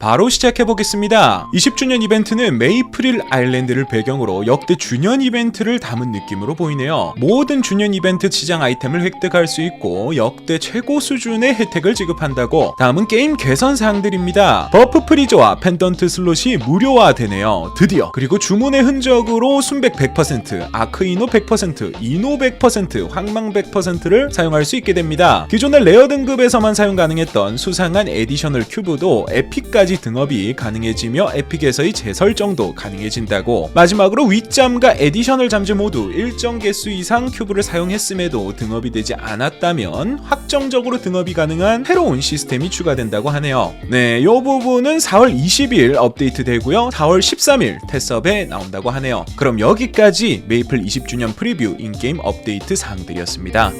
바로 시작해 보겠습니다. 20주년 이벤트는 메이프릴 아일랜드를 배경으로 역대 주년 이벤트를 담은 느낌으로 보이네요. 모든 주년 이벤트 시장 아이템을 획득할 수 있고 역대 최고 수준의 혜택을 지급한다고 다음은 게임 개선 사항들입니다. 버프 프리저와 펜던트 슬롯이 무료화되네요. 드디어 그리고 주문의 흔적으로 순백 100%, 아크이노 100%, 이노 100%, 황망 100%를 사용할 수 있게 됩니다. 기존의 레어 등급에서만 사용 가능했던 수상한 에디셔널 큐브도 에픽까지 등업이 가능해지며 에픽에서의 재설정도 가능해진다고 마지막으로 윗잠과 에디셔널 잠재 모두 일정 개수 이상 큐브를 사용했음에도 등업이 되지 않았다면 확정적으로 등업이 가능한 새로운 시스템이 추가된다고 하네요. 네, 이 부분은 4월 20일 업데이트 되고요. 4월 13일 테스업에 나온다고 하네요. 그럼 여기까지 메이플 20주년 프리뷰 인게임 업데이트 사항들이었습니다.